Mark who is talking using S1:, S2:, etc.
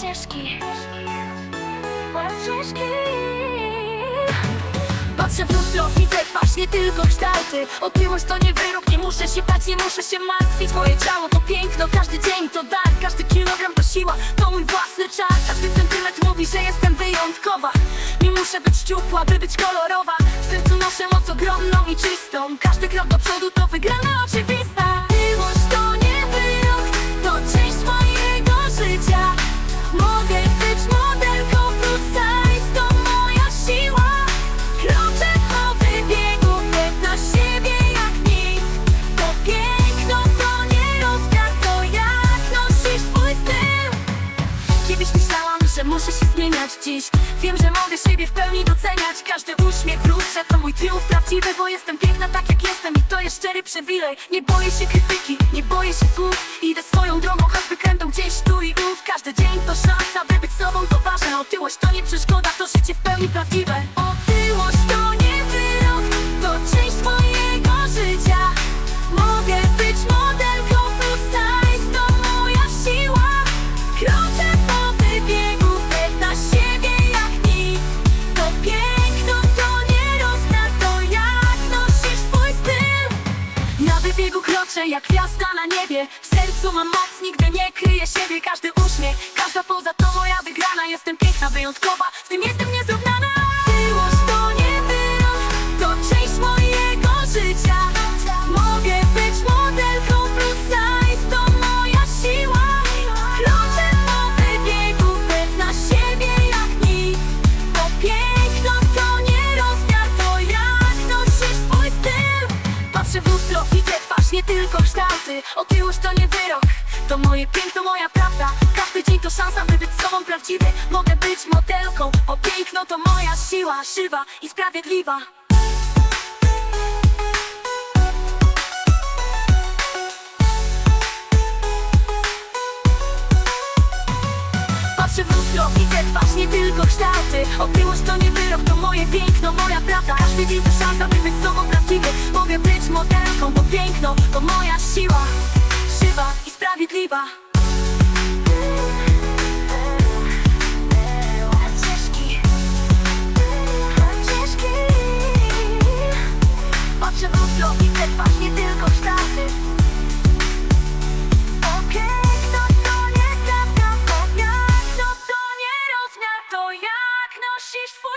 S1: ciężki
S2: Patrzę w lustro, widzę twarz, nie tylko kształty. Otyłość to nie wyrok, nie muszę się bać, nie muszę się martwić. Moje ciało to piękno, każdy dzień to dar. Każdy kilogram to siła, to mój własny czar. Każdy centymetr mówi, że jestem wyjątkowa. Nie muszę być szczupła, by być kolorowa. W sercu noszę moc ogromną i czystą. Każdy krok do przodu to wygrana Mogę być modelką plus size, to moja siła. Kroczę po wybiegu, pewna siebie jak nikt To piękno, to nie rozkaz, to jak nosisz swój styl. Kiedyś myślałam, że muszę się zmieniać dziś. Wiem, że mogę siebie w pełni doceniać. Każdy uśmiech lustrze to mój triumf prawdziwy Bo jestem piękna tak jak jestem. I to jest szczery przywilej. Nie boję się krytyki, nie boję się słów. Idę swoją drogą, choćby krętą Otyłość to nie przeszkoda, to życie w pełni prawdziwe jak gwiazda na niebie. W sercu mam moc, nigdy nie kryję siebie. Każdy uśmiech, każda poza to moja wygrana. Jestem piękna, wyjątkowa, w tym jestem niezrównana kształty Otyłość to nie wyrok, to moje piękno, moja prawda. Każdy dzień to szansa, by być sobą prawdziwy. Mogę być modelką, o piękno to moja siła Żywa i sprawiedliwa. Patrzę w lustro, widzę twarz, nie tylko kształty. Otyłość to nie wyrok, to moje piękno, moja prawda. Każdy dzień to szansa, by być sobą prawdziwy. Mogę być modelką, bo nieba Odcieczki Odcieczki i nie tylko kształty O piękno to nie krawka, no to nie rozmiar To jak nosisz twój